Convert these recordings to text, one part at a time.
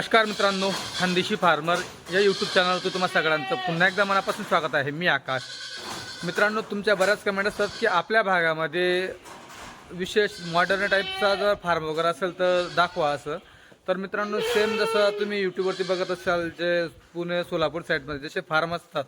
नमस्कार मित्रांनो खानदेशी फार्मर या यूट्यूब चॅनलवर तुम्हा सगळ्यांचं पुन्हा एकदा मनापासून स्वागत आहे. मी आकाश. मित्रांनो तुमच्या बऱ्याच कमेंट असतात की आपल्या भागामध्ये विशेष मॉडर्न टाईपचा जर फार्म वगैरे असेल तर दाखवा असं. तर मित्रांनो सेम जसं तुम्ही यूट्यूबवरती बघत असाल जे पुणे सोलापूर साईडमध्ये जसे फार्म असतात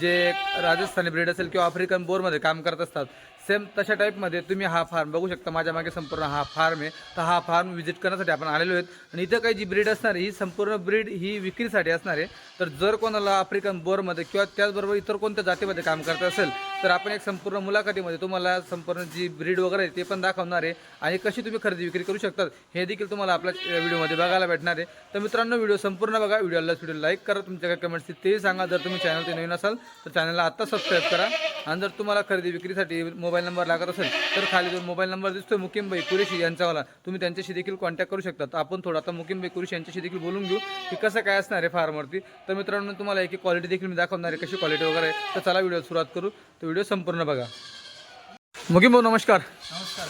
जे राजस्थानी ब्रीड असेल किंवा आफ्रिकन बोरमध्ये काम करत असतात सेम तशा टाईपमध्ये तुम्ही हा फार्म बघू शकता. माझ्या मागे संपूर्ण हा फार्म आहे. तर हा फार्म व्हिजिट करण्यासाठी आपण आलेलो आहेत. आणि इथं काही जी ब्रीड असणार आहे ही संपूर्ण ब्रीड ही विक्रीसाठी असणार आहे. तर जर कोणाला आफ्रिकन बोरमध्ये किंवा त्याचबरोबर इतर कोणत्या जातीमध्ये काम करत असेल तर आपण एक संपूर्ण मुलाखतीमध्ये तुम्हाला संपूर्ण जी ब्रीड वगैरे आहे ते पण दाखवणार आहे. आणि कशी तुम्ही खरेदी विक्री करू शकतात हे देखील तुम्हाला आपल्या व्हिडिओमध्ये बघायला भेटणार आहे. तर मित्रांनो व्हिडिओ संपूर्ण बघा. व्हिडिओला व्हिडिओ लाईक करा. तुमच्या काय कमेंट्स तेही सांगा. जर तुम्ही चॅनल ते नवीन असाल तर चॅनलला आत्ता सबस्क्राईब करा. आणि जर तुम्हाला खरेदी विक्रीसाठी मोबाईल नंबर लागत असेल तर खाली जो मोबाईल नंबर दिसतोय मुकिमबाई कुरेशी यांचावाला तुम्ही त्यांच्याशी देखील कॉन्टॅक्ट करू शकता आपण थोडं आता मुकिमबाई कुरेशी यांच्याशी देखील बोलून घेऊ की कसं काय असणार आहे फार्मवरती तर मित्रांनो तुम्हाला एक क्वालिटी देखील मी दाखवणार आहे कशी क्वालिटी वगैरे आहे. तर चला व्हिडिओ सुरुवात करू. व्हिडिओ संपूर्ण बघा. मुकिम भाऊ नमस्कार. नमस्कार.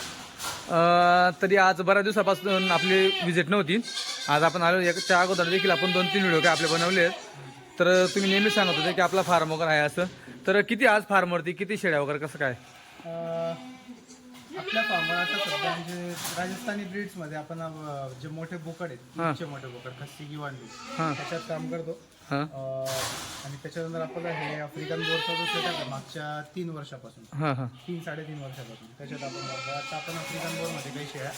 तरी आज बऱ्याच दिवसापासून आपली विजिट नव्हती. आज आपण आलो याच्या अगोदर देखील आपण दोन तीन व्हिडिओ काय आपले बनवले आहेत. तर तुम्ही नेहमी सांगत होते की आपला फार्म वगैरे आहे असं. तर किती आज फार्मवरती किती शेळ्या वगैरे कसं काय? आपल्या फार्मवर आता सध्या म्हणजे राजस्थानी ब्रीड्समध्ये आपण जे मोठे बोकड आहेत मोठे बोकड खस्सी हां. त्याच्यात काम करतो. हां. आणि त्याच्यानंतर आपल्याला हे आफ्रिकन बोरचा जो सेट आहे मागच्या तीन वर्षापासून हां हां. तीन साडेतीन वर्षापासून त्याच्यात आपण करतो आता आपण आफ्रिकन बोरमध्ये काही शेळ्या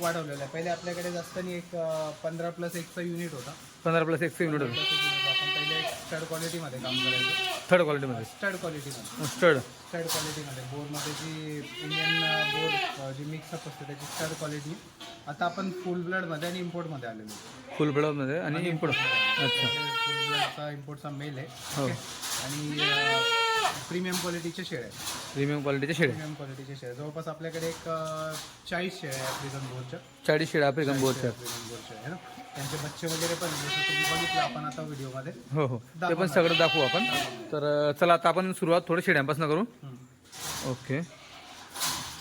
वाढवलेल्या आहे. पहिले आपल्याकडे जास्त नाही एक पंधरा प्लस एकचा युनिट होता. पंधरा प्लस एक मिनिट Plus एक unit होता. आपण पहिले एक स्टड क्वालिटीमध्ये काम करायचो. थर्ड क्वालिटीमध्ये स्टड क्वालिटीमध्ये स्टड स्टड क्वालिटीमध्ये बोरमध्ये जी इंडियन बोर जी मिक्सअप असते त्याची स्टड क्वालिटी आता आपण फुल ब्लडमध्ये आणि इम्पोर्टमध्ये आलेलो. फुल ब्लॉमध्ये आणि इम्पोर्ट अच्छा. फुल ब्लडचा इम्पोर्टचा मेल आहे. हो. आणि प्रीमियम क्वालिटीचे शेळ प्रीमियम क्वालिटीचे शेळे प्रीमियम क्वालिटीचे शेळ जवळपास आपल्याकडे एक चाळीस शेळ आहे आफ्रिकन बोरच्या. चाळीस शेळ्या आफ्रिकन बोरच्या. बोरच्या आहे ना? त्यांचे बच्चे वगैरे पण. जसं तुम्ही बघितलं आपण आता व्हिडिओमध्ये. हो हो. ते पण सगळं दाखवू आपण. तर अं, चला आता आपण सुरुवात थोडं शेळ्यांपासून करू. ओके.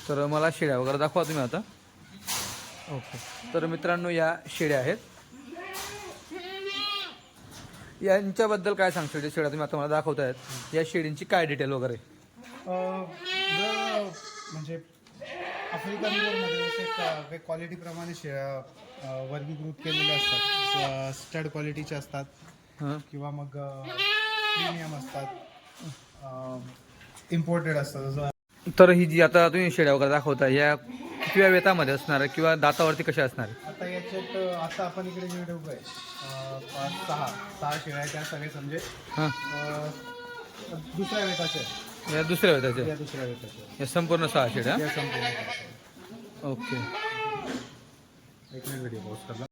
तर मला शेळ्या वगैरे दाखवा तुम्ही आता. ओके. तर मित्रांनो या शेळ्या आहेत. यांच्याबद्दल काय सांगशील? जे शेळ्या तुम्ही आता मला दाखवतायत या शेळींची काय डिटेल वगैरे? अं, जर म्हणजे आफ्रिकन बोरमध्ये जसे क- काही क्वालिटीप्रमाणे अं, वर्गीकृत केलेल्या असतात. स्टड क्वालिटीचे असतात. हां. किंवा मग प्रीमियम असतात. इम्पोर्टेड असतात. जसं तर ही जी आता तुम्ही शेळ्या वगैरे दाखवता या कितव्या वेतामध्ये असणार? आहे किंवा दातावरती कशा असणार? आहे अं, आता आपण इकडे जे ठेवतो आहे. पाच सहा सहा शेळ्या आहेत, त्या सगळे म्हणजे हां. अं, दुसऱ्या वेताचे आहेत. या दुसऱ्या वेताच्या या दुसऱ्या वेताचे आहेत. या संपूर्ण सहा शेळ्या या संपूर्ण वेताचे. ओके. एक मिनिट व्हिडिओ पॉज करला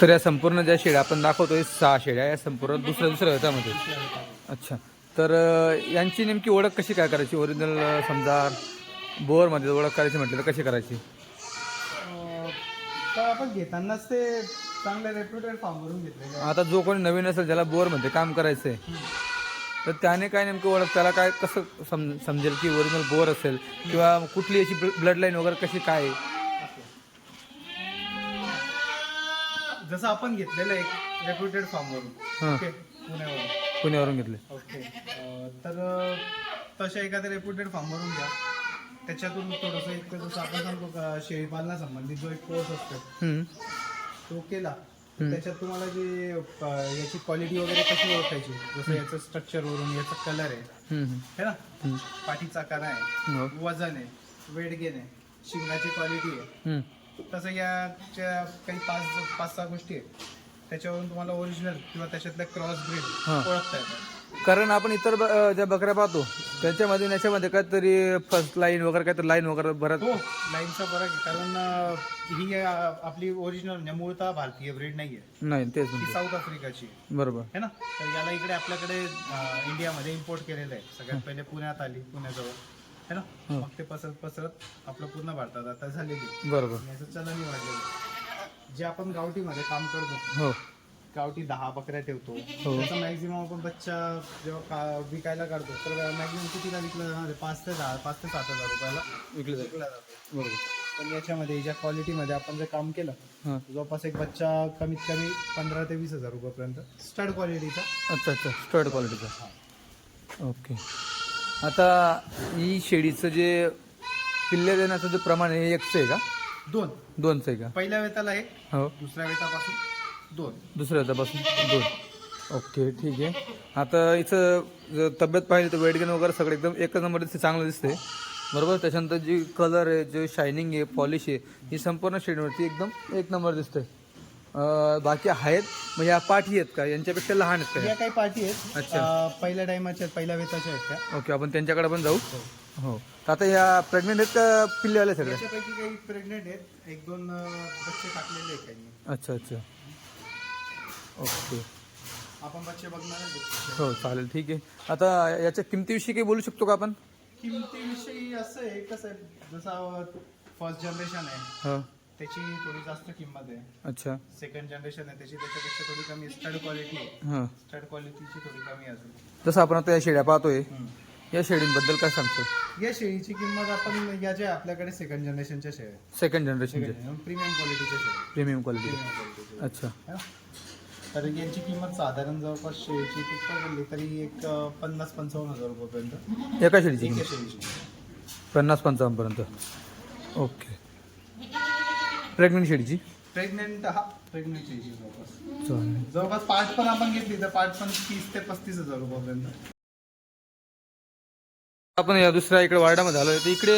तर या संपूर्ण ज्या शेळ्या आपण दाखवतोय सहा शेळ्या या संपूर्ण दुसऱ्या दुसऱ्या वेतामध्ये अच्छा. तर अं, यांची नेमकी ओळख कशी काय करायची? ओरिजिनल समजा बोरमध्ये ओळख करायची म्हटलं तर कशी करायची? तर आपण घेतानाच ते चांगले रेप्युटेड फार्मवरून घेतलेले आहे. आता जो कोणी नवीन असेल ज्याला बोरमध्ये काम करायचं आहे तर त्याने काय नेमकं ओळख त्याला काय कसं सम समजेल की ओरिजिनल बोर असेल किंवा कुठली याची ब्लड लाईन वगैरे कशी काय? आहे? जसं आपण घेतलेलं एक रेप्युटेड फार्मवरून हां. ओके पुण्यावरून. पुण्यावरून घेतले. ओके. अं, तर अं, तशा एखाद्या रेप्युटेड फार्मवरून घ्या. त्याच्यातून थोडंसं एक जसं आपण सांगतो का शेळीपालनासंबंधित जो एक कोर्स असतो हम्म. तो केला तर त्याच्यात तुम्हाला जे अं, याची क्वालिटी वगैरे कशी ओळखायची जसं याचं स्ट्रक्चरवरून याचा कलर आहे हम्म. है ना. पाठीचा कणा आहे हो. वजन आहे वेट गेन आहे शिंगाची क्वालिटी आहे हम्म. तसं याच्या काही पाच पाच सहा गोष्टी आहेत त्याच्यावरून तुम्हाला ओरिजिनल किंवा त्याच्यातल्या क्रॉस ब्रीड हां. ओळखता येतात कारण आपण इतर ज्या बकऱ्या पाहतो त्याच्यामध्ये आणि याच्यामध्ये काहीतरी फर्स्ट लाईन वगैरे काहीतरी लाईन वगैरे भरत हो लाईनचा फरक आहे. कारण अं, ही अं, आपली ओरिजिनल म्हणजे मूळतः भारतीय ब्रीड नाही आहे नाही तेच ही म्हणजे साऊथ आफ्रिकाची आहे बरोबर. है ना? तर याला इकडे आपल्याकडे अं, इंडियामध्ये इम्पोर्ट केलेलं आहे. सगळ्यात पहिले पुण्यात आली पुण्याजवळ. है ना? मग ते पसरत पसरत आपलं पूर्ण भारतात आता झालेली. बरोबर. याचं चलनही वाढलेलं जे आपण गावठीमध्ये काम करतो हो. गावठी दहा बकऱ्या ठेवतो. हो. त्याचा मॅक्झिमम आपण बच्चा जेव्हा का विकायला काढतो तर मॅक्झिमम कितीला विकला जाणार आहे? पाच ते दहा पाच ते सात हजार रुपयाला विकले विकला जातो. बरोबर. पण याच्यामध्ये ज्या क्वालिटीमध्ये आपण जर काम केलं हां. जवळपास एक बच्चा कमीत कमी पंधरा ते वीस हजार रुपयापर्यंत स्टड क्वालिटीचा अच्छा अच्छा. स्टर्ड क्वालिटीचा ओके. आता ही शेळीचं जे पिल्ले देण्याचं जे प्रमाण आहे हे एकचं आहे का? दोन. दोनचं आहे का? पहिल्या वेताला एक हो. दुसऱ्या वेतापासून. दोन. दुसऱ्या हातापासून दोन. ओके ठीक आहे. आता इथं जर तब्येत पाहिली तर वेट गेन वगैरे सगळं एकदम एकच नंबर दिसते चांगलं दिसते. बरोबर? त्याच्यानंतर जी कलर आहे जे शायनिंग आहे पॉलिश आहे ही संपूर्ण शेडवरती एकदम एक नंबर दिसते. बाकी आहेत म्हणजे या पाठी आहेत का? यांच्यापेक्षा लहान आहेत का या? काही पार्टी आहेत. अच्छा. पहिल्या टायमाच्या आहेत पहिल्या वेताच्या आहेत त्या. ओके आपण त्यांच्याकडे पण जाऊ. हो. तर आता या प्रेग्नेंट आहेत का पिल्लेवाले सगळे? त्याच्यापैकी काही प्रेग्नेंट आहेत. एक दोन बच्चे टाकलेले आहेत काही अच्छा अच्छा. ओके. आपण बच्चे बघणार आहे हो चालेल. ठीक आहे. आता याच्या किमतीविषयी काही बोलू शकतो का आपण? किमतीविषयी असं आहे कसं आहे जसं फर्स्ट जनरेशन आहे. हो. त्याची थोडी जास्त किंमत आहे. अच्छा. सेकंड जनरेशन आहे त्याची त्याच्यापेक्षा थोडी कमी स्टड क्वालिटी हां. स्टड क्वालिटीची थोडी कमी असेल जसं आपण आता या शेळ्या पाहतोय या शेळींबद्दल काय सांगतो या शेळीची किंमत आपण या ज्या आपल्याकडे सेकंड जनरेशनच्या शेळ्या सेकंड जनरेशनचे प्रीमियम क्वालिटीच्या शेळ्या प्रीमियम क्वालिटी प्रीमियम क्वालिटीच्या अच्छा? तर यांची किंमत साधारण जवळपास शेळीची ती पकडली तरी एक पन्नास पंचावन्न हजार रुपयापर्यंत. एका शेळीची एका किंमत? शेळीची पन्नास पंचावन्नपर्यंत ओके. प्रेग्नेंट शेळीची? प्रेग्नेंट हा प्रेग्नेंट शेळीची जवळपास. चालेल. जवळपास पाच पण आपण घेतली तर पाच पण तीस ते पस्तीस हजार रुपयापर्यंत. आपण या दुसऱ्या इकडे वार्डामध्ये आलोय. तर इकडे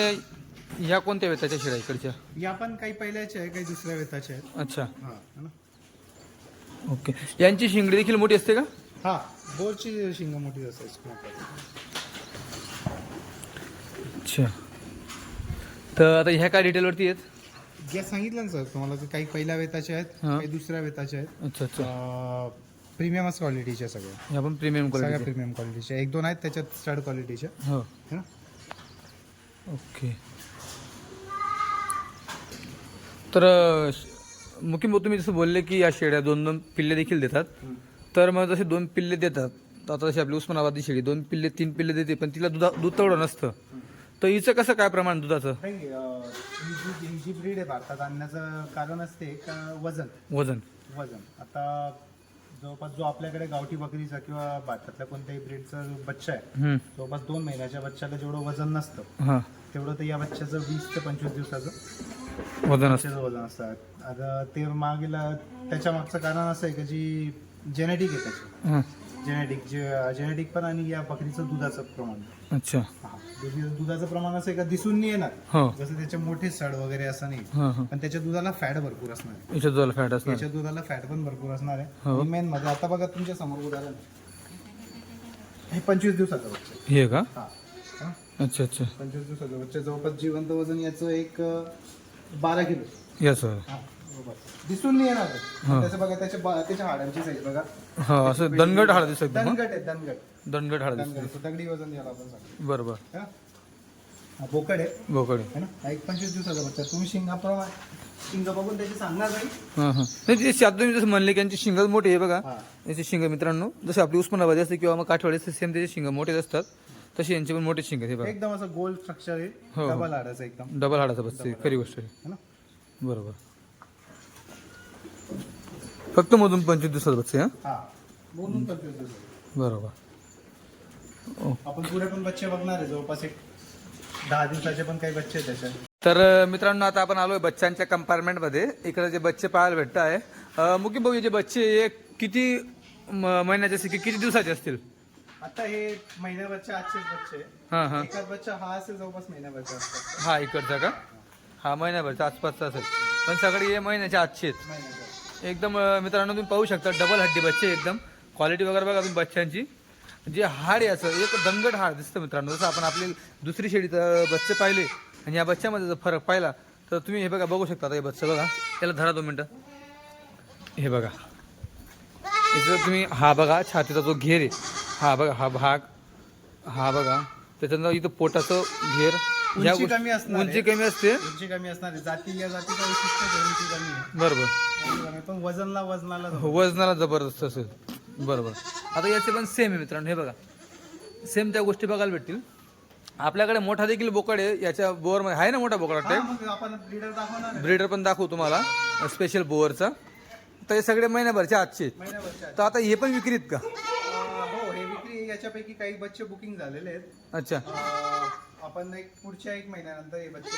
ह्या कोणत्या वेताच्या शेळ्या इकडच्या? या पण काही पहिल्याच्या आहे काही दुसऱ्या वेताच्या आहेत. अच्छा. हा है ना? ओके. यांची शिंगडी देखील मोठी असते का? हा बोरची शिंग मोठी असायची अच्छा. तर आता ह्या काय डिटेलवरती आहेत? या सांगितलं ना सर तुम्हाला की काही पहिल्या वेताच्या आहेत हा. काही दुसऱ्या वेताच्या आहेत. अच्छा अच्छा. प्रीमियमच क्वालिटीच्या सगळ्या ह्या पण प्रीमियम सगळ्या क्वालिटी प्रीमियम क्वालिटीच्या एक दोन आहेत त्याच्यात स्टड क्वालिटीच्या हो. है ना? ओके. तर अं, श- भाऊ तुम्ही जसं बोलले की या शेळ्या दोन दोन पिल्ले देखील देतात. तर मग जसे दोन पिल्ले देतात तर आता जशी आपली उस्मानाबादी शेळी दोन पिल्ले तीन पिल्ले देते पण तिला दुधा दूध तेवढं नसतं. तर हिचं कसं काय प्रमाण दुधाचं? नाही अं, ही जी ही जी ब्रीड आहे भारतात आणण्याचं कारण असते का वजन. वजन. वजन. आता जवळपास जो आपल्याकडे गावठी बकरीचा किंवा भारतातल्या कोणत्याही ब्रीडचा जो बच्चा आहे हम्म. जवळपास दोन महिन्याच्या बच्च्याला जेवढं वजन नसतं हां. तेवढं तर या बच्च्याचं वीस ते पंचवीस दिवसाचं वजन असतं वजन असतं. आता ते मागेला त्याच्या मागचं कारण असं आहे की जी जेनेटिक आहे त्याची. हां. जेनेटिक जे जेनेटिक पण आणि या बकरीचं दुधाचं प्रमाण. अच्छा. हा. दुधी- दुधाचं प्रमाण असं आहे का दिसून नाही येणार. हो. जसं त्याचे मोठे सड वगैरे असं नाही. हां हां. पण त्याच्या दुधाला फॅट भरपूर असणार आहे. याच्यात दुधाला फॅट असणार. त्याच्या दुधाला फॅट पण भरपूर असणार हो. आहे मेन मध्ये आता बघा तुमच्यासमोर उदाहरण. हे पंचवीस दिवसाचं बच्चा. हे का? हा. हा? अच्छा अच्छा. पंचवीस दिवसाचं बच्चा. जवळपास जिवंत वजन याचं एक अं, बारा किलो. या सर हा, बरोबर. दिसून नाही येणार. हा. त्याचं बघा त्याच्या बा- त्याच्या हाडांची साईज बघा. हा असं दणगट हाड दिसत दणगट आहे दणगट. दणगट हाड दिसत दणगट. दगडी वजन याला आपण सांगतो. है? हा, बोकड आहे. बोकडे है ना? हा एक पंचवीस दिवसाचा बच्चा तुम्ही शिंगाप्रमाणे शिंग बघून त्याची सांगणार नाही. हां हां. नाही ते शात तुम्ही जसं म्हणले की यांची शिंग मोठी आहे बघा. हा. याची शिंग मित्रांनो जसे आपली उस्मानाबादी असते किंवा मग काठवाडी असते सेम त्याचे शिंग मोठेच असतात. तशी यांची पण मोठे शिंग आहे हे बघा. एकदम असं गोल स्ट्रक्चर हो, आहे. हो. डबल हाडाचं एकदम. डबल हाडाचा बसते खरी गोष्ट आहे. है ना? बरोबर. फक्त मधून पंचवीस दिवसात बसते हां? हा. बोलून बरोबर. आपण पुढे पण बच्चे बघणार आहे जवळपास एक दहा दिवसाचे पण काही बच्चे आहेत त्याच्यात. तर अ, मित्रांनो आता आपण आलोय बच्चांच्या कंपार्टमेंटमध्ये इकडे जे बच्चे पाहायला भेटत आहे मुकी भाऊ हे जे बच्चे हे किती म- महिन्याचे असतील की किती दिवसाचे असतील? आता हे महिन्याभरचे आजचेच बच्चे. आहे. हां हां. एखाद बच्चा हा असेल जवळपास महिन्याभरचा हा इकडचा का? हा महिन्याभरचा आसपासचा असेल. पण सगळे हे आहेत महिन्याभर एकदम अ, मित्रांनो तुम्ही पाहू शकता डबल हड्डी बच्चे एकदम. क्वालिटी वगैरे बघा तुम्ही बच्चांची जे हाड आहे असं एक दंगट हाड दिसतं मित्रांनो. जसं आपण आपली दुसरी शेळीत अ, बच्चे पाहिले आणि या बच्च्यामध्ये जर फरक पाहिला तर तुम्ही हे बघा बघू शकता आता हे बच्चं बघा. त्याला धरा दोन मिनटं. हे बघा. इथं तुम्ही हा बघा छातीचा जो घेर आहे हा बघा हा भाग हा बघा. त्याच्यानंतर इथं पोटाचं घेर. ह्या उंची गोष्टी- कमी असणार आहे. उंची कमी असते? उंची कमी असणार आहे. जाती या जातीचा विशिष्ट आहे, उंची कमी आहे. बरोबर. आहे. पण वजनला वजनाला हो, वजनाला जबरदस्त असेल. बरोबर. आता याचे पण सेम आहे मित्रांनो. हे बघा. सेम त्या गोष्टी बघायला भेटतील. आपल्याकडे मोठा देखील बोकड आहे. याच्या बोअरमध्ये आहे ना मोठा बोकड हा, वाटते मग आपण ब्रीडर दाखवणार आहे. ब्रीडर पण दाखवू तुम्हाला. स्पेशल बोअरचा तर हे सगळे महिन्याभरचे आजचे महिन्याभरच्या. तर आता हे पण विक्रीत का? याच्यापैकी काही बच्चे बुकिंग झालेले आहेत. अच्छा. अं, आपण एक पुढच्या एक महिन्यानंतर हे बच्चे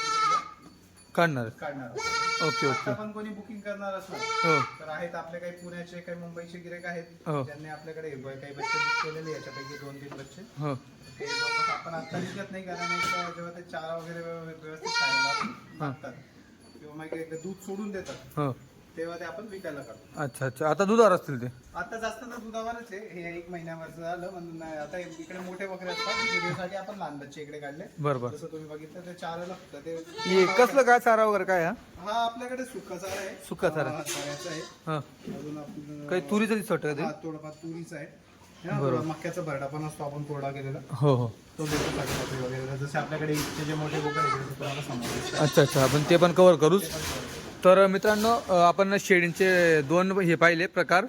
काढणार. काढणार. आहोत. ओके. आता ओके पण कोणी बुकिंग करणार असलं हो. तर आहेत आपले काही पुण्याचे काही मुंबईचे गिरेक आहेत. हो. ज्यांनी आपल्याकडे हे काही बच्चे बुक केलेले याच्यापैकी दोन तीन बच्चे. हो. ते जवळपास आपण आता विकत नाही कारण एक जेव्हा ते चारा वगैरे व्यव- व्यवस्थित खायला लागतात किंवा मग एक दूध सोडून देतात. हो. तेव्हा ते आपण विकायला काढतो. अच्छा अच्छा. आता दुधावर असतील ते? आता जास्त तर दुधावरच आहे. हे एक महिन्यावरचं झालं. म्हणून नाही, आता इकडे मोठे वगैरे असतात. व्हिडिओसाठी आपण लहान बच्चे इकडे काढले. बरं बरं. जसं तुम्ही बघितलं ते चाराला फक्त ते हे कसलं काय चारा वगैरे काय हा? हा आपल्याकडे सुका चारा आहे. सुका चारा. हा, चाऱ्याचा आहे. हा. अजून आपण काही तुरीचं दिसत वाटतं हा ते थोडाफार तुरीचा आहे. हा, थोडा मक्याचा भरडा पण असतो. आपण कोरडा केलेला. हो हो. तो देतो वगैरे. जसे आपल्याकडे इथचे जे मोठे बोकड आहे ते तुम्हाला आहे. अच्छा अच्छा. आपण ते पण कव्हर करूच? तर मित्रांनो आपण शेळींचे दोन हे पाहिले प्रकार.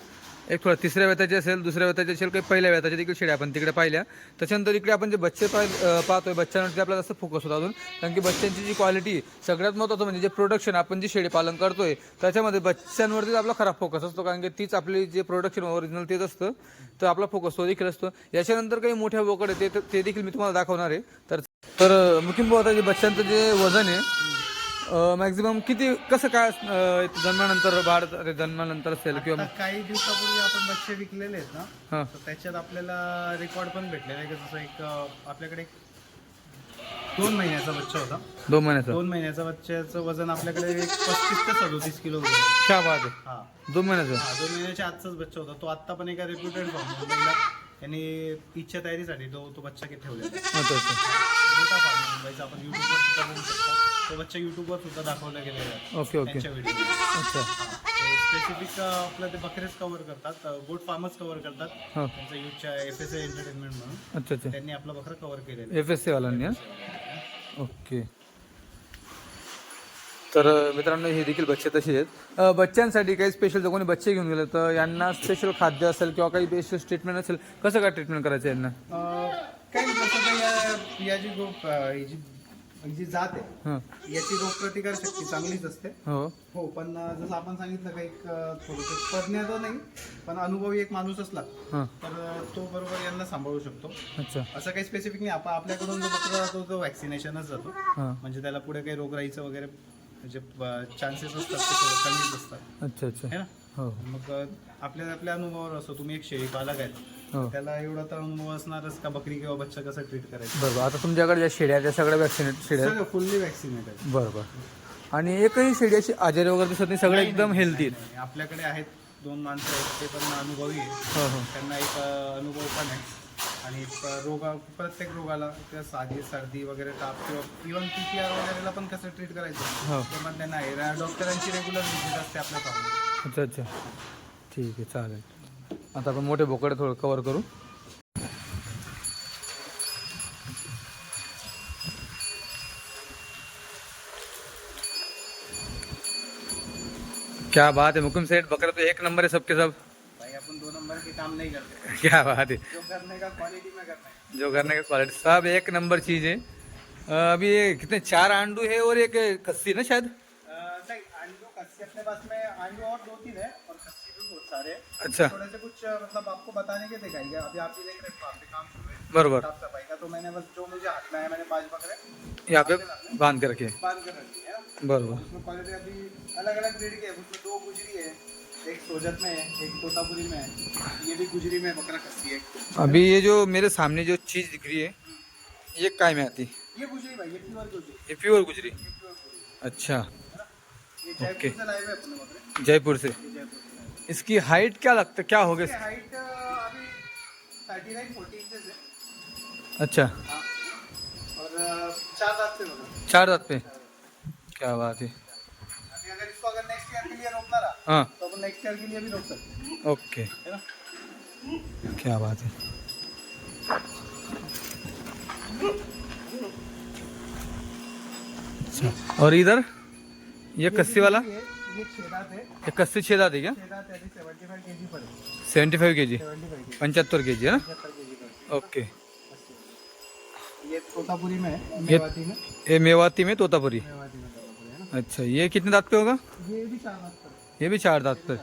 एक थोडं तिसऱ्या व्यताचे असेल दुसऱ्या व्यताचे असेल काही पहिल्या व्यताच्या देखील शेळ्या आपण तिकडे पाहिल्या. त्याच्यानंतर इकडे आपण जे बच्चे पाह पाहतोय बच्चांवरती आपल्याला जास्त फोकस होता अजून. कारण की बच्चांची जी क्वालिटी सगळ्यात महत्त्वाचं म्हणजे जे प्रोडक्शन आपण जे शेळी पालन करतोय त्याच्यामध्ये बच्चांवरतीच आपला खराब फोकस असतो. कारण की तीच आपली जे प्रोडक्शन ओरिजिनल तेच असतं तर आपला फोकस तो देखील असतो. याच्यानंतर काही मोठ्या बोकड आहे ते ते देखील मी तुम्हाला दाखवणार आहे. तर तर मुकिम आता जे बच्चांचं जे वजन आहे मॅक्झिमम किती कसं काय अं, जन्मानंतर बाळ जन्मानंतर असेल किंवा आता काही दिवसापूर्वी आपण बच्चे विकलेले आहेत ना हां. तर त्याच्यात आपल्याला रेकॉर्ड पण भेटलेला आहे की जसं एक अं, आपल्याकडे एक दोन महिन्याचा बच्चा होता. दोन महिन्याचं. दोन महिन्याचा बच्च्याचं वजन आपल्याकडे एक पस्तीस ते सदोतीस किलो होतं. क्या बात आहे हा. दोन महिन्याचं. हा दोन महिन्याच्या आजचाच बच्चा होता. तो आत्ता पण एका रेप्युटेड फार्म मुंबईला त्यांनी इच्छा तयारीसाठी तो तो बच्चा काही ठेवलेला आहे. अच्छा अच्छा. मोठा फार्म मुंबईचा. आपण युट्यूबवर सुद्धा बघू शकता तो बच्चा युट्यूबवर सुद्धा दाखवला गेलेला आहे. Okay okay. त्यांच्या व्हिडिओ अच्छा. स्पेसिफिक आपलं ते बकरेच कव्हर करतात गोट फार्मच कव्हर करतात. हां. त्यांचं युजच्या एफ एस एंटरटेनमेंट म्हणून. अच्छा अच्छा. त्यांनी आपलं बकरं कव्हर केलेलं एफ एस सीवाल्यांनी हां? ओके. तर अं, मित्रांनो हे देखील बच्चे तसे आहेत. अं, बच्चांसाठी काही स्पेशल जर कोणी बच्चे घेऊन गेले तर यांना स्पेशल खाद्य असेल किंवा काही स्पेशल ट्रीटमेंट असेल कसं काय ट्रीटमेंट करायचं यांना? अं, काही या- ही जी ही जी जात आहे हां. याची रोगप्रतिकार शक्ती चांगलीच असते. हो. हो पण जसं आपण सांगितलं का एक थोडंसं तज्ञ तर नाही पण अनुभवी एक माणूस असला हां. तर तो बरोबर यांना सांभाळू शकतो. अच्छा. असं काही स्पेसिफिक नाही. आपण आपल्याकडून जो बकरा जातो तो वॅक्सिनेशनच जातो. हां. म्हणजे त्याला पुढे काही रोगराईचं वगैरे म्हणजे चान्सेस असतात ते थोडे कमीच असतात. अच्छा अच्छा. है ना? हो. मग अं, आपल्या आपल्या अनुभवावर असतो तुम्ही एक शेळी पालक आहे. हो. त्याला एवढा तर अनुभव असणारच का बकरी किंवा बच्चा कसा ट्रीट करायचा? बरोबर. आता तुमच्याकडे ज्या शेड्या आहेत त्या सगळ्या वॅक्सिनेट शेड्या आहेत? सगळं फुल्ली वॅक्सिनेट आहे बरोबर. आणि एकही शेडी अशी आजारी वगैरे दिसत नाही सगळे एकदम हेल्दी आहेत नाही, आपल्याकडे आहेत दोन माणसं आहेत ते पण अनुभवी आहे हो हो. त्यांना एक अं, अनुभव पण आहे. आणि प- रोगा प्रत्येक रोगाला त्या साधी सर्दी वगैरे ताप किंवा इव्हन पी पी आर वगैरेला पण कसं ट्रीट करायचं? हो. ते पण त्यांना आहे. डॉक्टरांची रेग्युलर व्हिजिट असते आपल्या अच्छा अच्छा. ठीक आहे चालेल. आता आपण मोठे बोकडे थोडं कवर करू. क्या बात है मुकुम सेठ बकरा तो एक नंबर है सबके सब। भाई अपन दो नंबर के काम नहीं करते। क्या बात है। जो करने का क्वालिटी में करना है। जो करने का क्वालिटी सब एक नंबर चीज़ है। अभी ये कितने चार आंडू है और एक कस्सी ना शायद? नहीं आंडू कस्सी अपने पास में आंडू और दो तीन है और कस्सी भी बहुत सारे। हैं अच्छा। थोड़े से कुछ मतलब आपको बताने के दिखाएँगे अभी आप भी देख रहे हैं काम शुरू है। बरोबर। साफ़ सफ़ाई का तो मैंने बस जो मुझे हाथ में आया मैंने पाँच बकरे यहाँ पे बाँध के रखे। बाँध कर रखी है। बरोबर। उसमें क्वालिटी अभी अलग अलग ब्रीड के उसमें दो गुजरी है। एक सोजत में है एक तोतापुरी में है। ये भी गुजरी में बकरा है। अभी ये जो मेरे सामने जो चीज़ दिख रही है ये काय में आती? ये गुजरी भाई ये प्योर गुजरी। ये प्योर गुजरी? अच्छा। जयपुर से जयपुर से। इसकी हाइट क्या लगता क्या हो हाइट अभी थर्टी नाइन फोर्टी इंचेस है। अच्छा। हाँ। और चार दांत बना चार दांत पे? क्या बात है। अभी अगर इसको अगर नेक्स्ट ईयर के लिए रोकना रहा हाँ। तो अपन नेक्स्ट ईयर के लिए भी रोक सकते हैं। ओके। है ना? क्या बात है। अच्छा। और इधर ये कस्सी वाला? ये ये छह दांत है ये कस्सी छः दांत है क्या? छह दांत यानी सेवेंटी फाइव के जी पड़े seventy five K G seventy five K पंच्याहत्तर के जी है ना? पचहत्तर के जी पड़े ओके। ये तोतापुरी में है मेवाती में ये मेवाती में तोतापुरी। मेवाती में तोतापुरी है ना अच्छा ये कितने दांत पे होगा? ये भी चार लाख का ये भी चार दांत पे।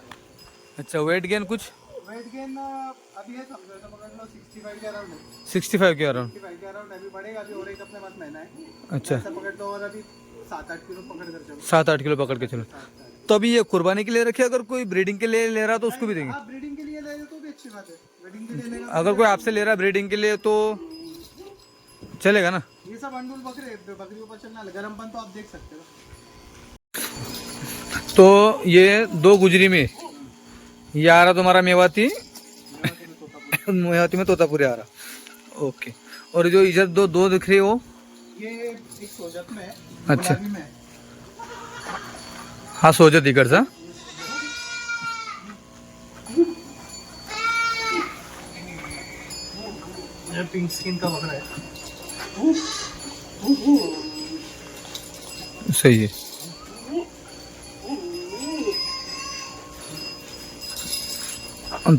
अच्छा वेट गेन कुछ? वेट गेन अभी है समझो तो पकड़ लो सिक्सटी फाइव के अराउंड। है सिक्सटी फाइव के अराउंड सिक्सटी फाइव के अराउंड अभी बढ़ेगा अभी और एक अपने पास महीना है अच्छा। ऐसा पकड़ लो और अभी सात आठ किलो पकड़ कर चलो। तो अभी ये कुर्बानी के लिए रखे अगर कोई ब्रीडिंग के लिए ले रहा तो उसको भी देंगे। आप ब्रीडिंग के लिए ले रहे तो भी अच्छी बात है। ब्रीडिंग के लिए लेगा अगर कोई आपसे ले रहा है ब्रीडिंग के लिए तो चलेगा ना? ये सब अंडुल बकरे हैं, बकरी ऊपर चलना। गरम पन तो आप देख सकते हो। तो ये दो गुजरी में ये आ रहा तुम्हारा मेवाती। मेवाती में तोतापुरी आ रहा। ओके और जो इधर दो दो दिख रही हो? ये एक सोजत में है अच्छा। में है। हा सोजत इकडचा ये पिंक स्किन का बकरा है सही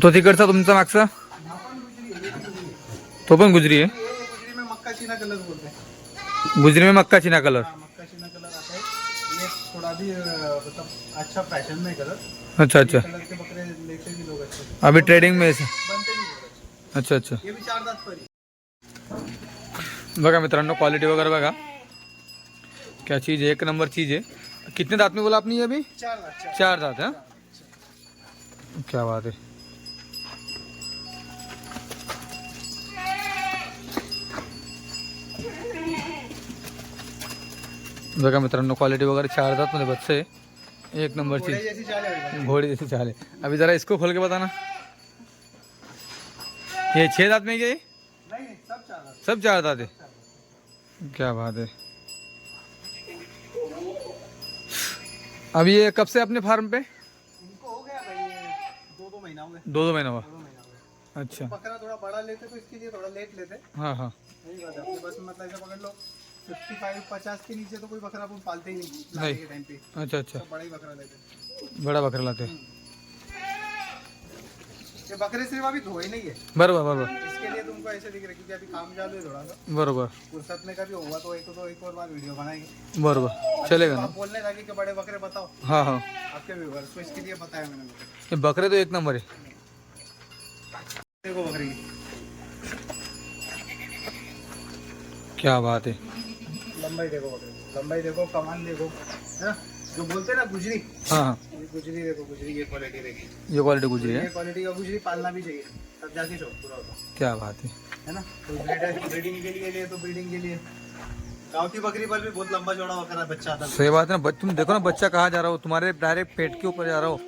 तो तिकडचा तुमचा मागचा? तो पण गुजरी आहे. गुजरी में मक्का चीना कलर मतलब अच्छा फ़ैशन में कलर अच्छा अच्छा। कलर के बकरे लेते भी लोग अच्छे। अभी ट्रेडिंग में बनते भी लोग अच्छा। अच्छा ये भी चार दांत पर। बघा मित्रांनो क्वालिटी वगैरह बघा। क्या चीज़ है? एक नंबर चीज़ है। कितने दांत में बोला आपने ये अभी? चार दांत चार। चार दांत है? क्या बात है। बघा मित्रांनो क्वालिटी वगैरह चार दांत मध्ये बच्चे एक नंबर चीज़ घोड़ी जैसे चाल है अभी जरा इसको खोल के बताना. ये छह दांत में नहीं सब चार दांत है क्या बात है अभी ये कब से अपने फार्म पे? इनको हो गया भाई दो दो महीना हो गए। दो दो महीना हुआ। दो दो महीना हो गए अच्छा। बकरा थोड़ा बड़ा लेते तो इसके लिए थोड़ा लेट लेते। हाँ हाँ। अपने मतलब पकड़ लो। फिफ्टी फाइव पचास के नीचे तो कोई बकरा अपन पालते ही नहीं लाने के टाइम पे। अच्छा अच्छा। तो बड़ा ही बकरा लेते बड़ा बकरा लाते हैं। ये बकरे सिर्फ़ अभी धोए नहीं है। बरोबर बरोबर। इसके लिए तुमको ऐसे दिख रहा है क्योंकि अभी काम चालू है थोड़ा सा। बरोबर। फुर्सत में कभी होगा तो एक तो एक और बार वीडियो बनाएँगे। बरोबर। चलेगा ना? आप बोलने लगे कि बड़े बकरे बताओ। हाँ हाँ। आपके व्यूवर्स को इसके लिए बताया मैंने। ये बकरे तो एक नंबर है। देखो बकरी। की क्या बात है। लंबाई देखो लंबाई देखो कमान देखो है ना? जो बोलते हैं ना गुजरी। हाँ हाँ। गुजरी देखो गुजरी की क्वालिटी देखी। ये क्वालिटी गुजरी ये है क्वालिटी का गुजरी पालना भी चाहिए। तब जाके शौक पूरा होता। क्या बात है। है ना? तो ब्रीडिंग के लिए लिए तो ब्रीडिंग के लिए। गाँव की बकरी पर भी बहुत लंबा चौड़ा बकरा बच्चा आता सही बात है ना तुम देखो ना बच्चा कहाँ जा रहा हो? तुम्हारे डायरेक्ट पेट के ऊपर जा रहा हो।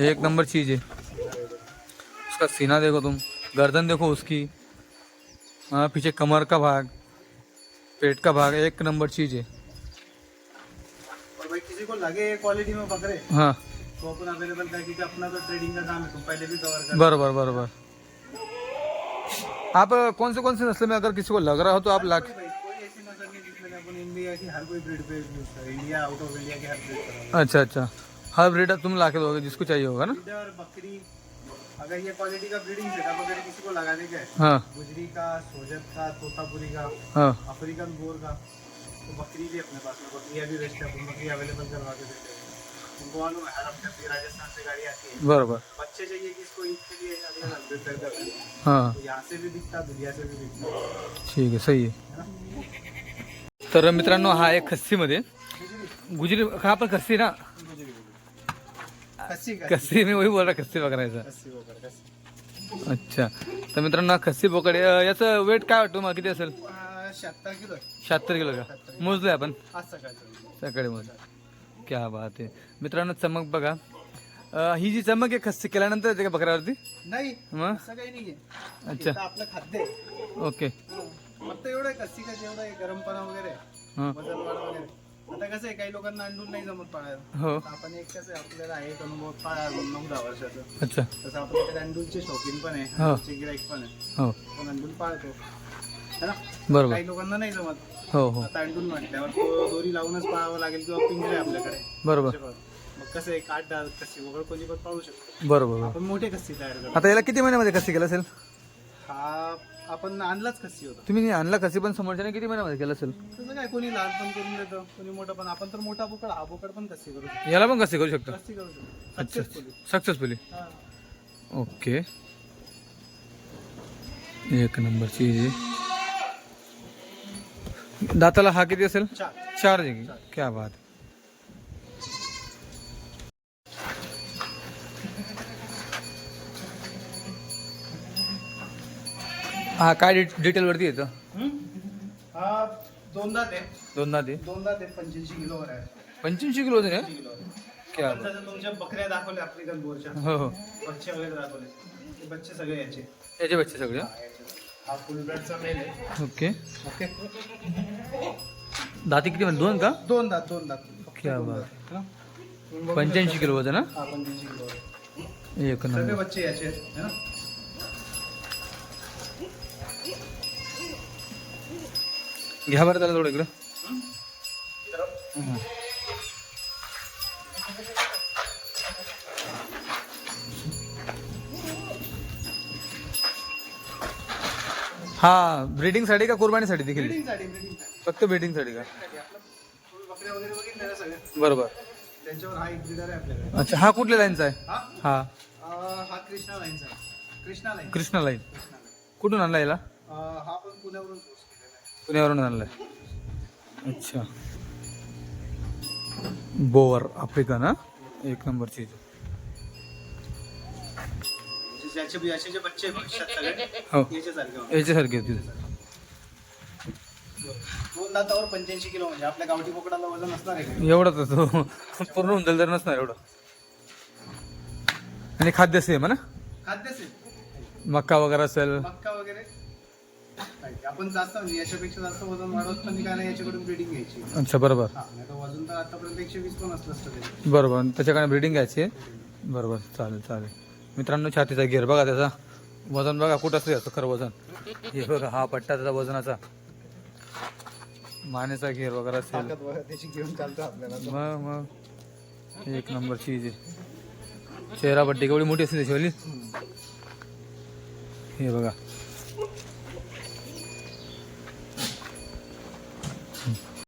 एक नंबर चीज़ है। उसका सीना देखो तुम। गर्दन देखो उसकी। हाँ पीछे कमर का भाग पेट का भाग एक नंबर चीज़ है। और भाई किसी को लगे क्वालिटी में बकरे हाँ। तो अपन अवेलेबल कर क्योंकि अपना तो ट्रेडिंग का काम है तुम पहले भी कवर कर। बराबर बराबर। आप कौन से कौन से नस्ल में अगर किसी को लग रहा हो तो आप ला कोई भाई कोई ऐसी नज़र नहीं जिसमें अपन इंडिया की हर कोई ब्रीड पे यूज़ करे इंडिया आउट ऑफ़ इंडिया की हर ब्रीड करा अच्छा अच्छा। हर ब्रीड तुम ला के दोगे जिसको चाहिए होगा ना? बकरी अगर ये क्वालिटी का ब्रीडिंग सेटअप अगर किसी को लगाने का है हाँ। गुजरी का सोजत का तोतापुरी का हाँ। अफ्रीकन बोर का तो बकरी भी अपने पास में बकरियाँ भी बेचते हैं बकरी अवेलेबल करवा के देते हैं। उनको मालूम है हर हफ़्ते राजस्थान से गाड़ी आती है। बरोबर। बच्चे चाहिए कि इसको ईद के लिए अगले हंड्रेड कर देते हैं हाँ। तो यहाँ से भी दिखता दुनिया से भी दिखता ठीक आहे सही है। ना? तर मित्रांनो हा एक खस्सीमध्ये. गुजरी हा पण खस्सी ना? खस्सी खस्सी. मी वही बोल रहा खस्सी पकडायचा. खस्सी खस्सी. अच्छा. तर मित्रांनो खस्सी पकडे. अं, याचं वेट काय वाटतं मला किती असेल? शहात्तर किलो का? मोजलंय आपण? सकाळी मोज क्या बात आहे. मित्रांनो चमक बघा. ही जी चमक आहे खस्सी केल्यानंतर येते का बकऱ्यावरती? नाही मग? अच्छा. आपलं खाद्य ओके. फक्त एवढं कस्सी का जेवढं गरमपणा वगैरे आता कसं आहे काही लोकांना अंडून नाही जमत पाळायला. हो. आपण एक कसं आहे आपल्याला आहे एक अनुभव पाळा नऊ दहा वर्षाचा. अच्छा. तसं आपल्याकडे अंडूलचे शौकीन पण आहे हो. गिराईक पण आहे. हो. पण अंडूल पाळतो. है ना? बरोबर. काही लोकांना नाही जमत. हो हो. आता अंडूल म्हटल्यावर तो दोरी लावूनच पाळावं लागेल किंवा पिंजरे आहे आपल्याकडे. बरोबर. असे. मग कसं एक आठ दहा कस्सी वगैरे कोणी पण पाळू शकतो. बरोबर बरोबर. आपण मोठे कस्सी तयार करतो. आता याला किती महिन्यामध्ये कस्सी केलं असेल? हा आपण आणलाच खसी होता. तुम्ही आणला कसे पण समोरच्याने किती महिन्यामध्ये केलं असेल? तसं काय कोणी लहान पण करून देतं कोणी मोठं पण. आपण तर मोठा बोकड हा बोकड पण कसी करू शकतो. याला पण कसे करू शकता? कसी करू शकतो. अच्छा. सक्सेसफुली सक्सेसफुली हा. ओके. एक नंबर चीज आहे दाताला हा किती असेल? चार. चार जिंगी क्या बात. हा काय डिट डिटेलवरती येतं? हा दोनदा ते. दोनदा ते? दोनदा ते पंच्याऐंशी किलोवर आहे. पंच्याऐंशी किलो होते क्या आपण जसं तुमच्या बकऱ्या दाखवल्या आफ्रिकन बोरच्या. हो हो. बच्चे वगैरे दाखवले. ते बच्चे सगळे याचे. याचे बच्चे सगळे? हा, याचे. हा फुल ब्लडचा मेल आहे. ओके. ओके. दाती किती म्हणजे दोन का? दोन दात दोन दात फक्त क्या दोन बात. दात. हा? तुम्ही बघू पंच्याऐंशी शकता. किलो वजन ना? हा पंच्याऐंशी किलोवर एक सगळे नंबर बच्चे याचे आहेत, है ना? घ्या बरं त्याला थोडं इकडं. हा ब्रीडिंगसाठी का कुर्बानीसाठी देखील? ब्रिडिंगसाठी ब्रिडिंगसाठी फक्त ब्रीडिंगसाठी का तुम्ही बकऱ्या वगैरे बघितल्या ना सगळ्या? बरोबर. त्यांच्यावर हा एक ब्रिडर आहे आपल्याकडे. अच्छा हा कुठल्या लाईनचा आहे? हा? हा. अं, हा कृष्णा लाईनचा आहे. Krishna line. Krishna line. Krishna line. कुठून आणला याला? अं, हा पण पुण्यावरून आहे पुण्यावरून आणलाय अच्छा बोवर आफ्रिका ना एक नंबर चीज हो याच्यासारखे होती दोन दातावर पंच्याऐंशी किलो म्हणजे आपल्या गावठी बोकडाला वजन असणार आहे का? एवढं तर तो पूर्ण होऊन जाईल तर नसणार एवढं आणि खाद्य सेम ना खाद्य असेल मक्का वगैरे असेल मक्का वगैरे आपण जास्त म्हणजे याच्यापेक्षा जास्त वजन वाढवत पण नाही याच्याकडून ब्रिडिंग घ्यायची. अच्छा बरोबर. हा नाही तर वजन तर आतापर्यंत एकशे वीस पण असलं असतं बरोबर त्याच्याकडे ब्रिडिंग घ्यायची. आहे. बरोबर चालेल चालेल. मित्रांनो छातीचा घेर बघा त्याचा. वजन बघा कुठं असतं याचं खरं वजन. हे बघा हा पट्टा त्याचा वजनाचा. मानेचा घेर वगैरे असेल. ताकद वगैरे त्याची घेऊन चालतं आपल्याला. मग मग. एक नंबर चीज आहे चेहरा पट्टी केवढी मोठी असते त्याची वाली हे बघा.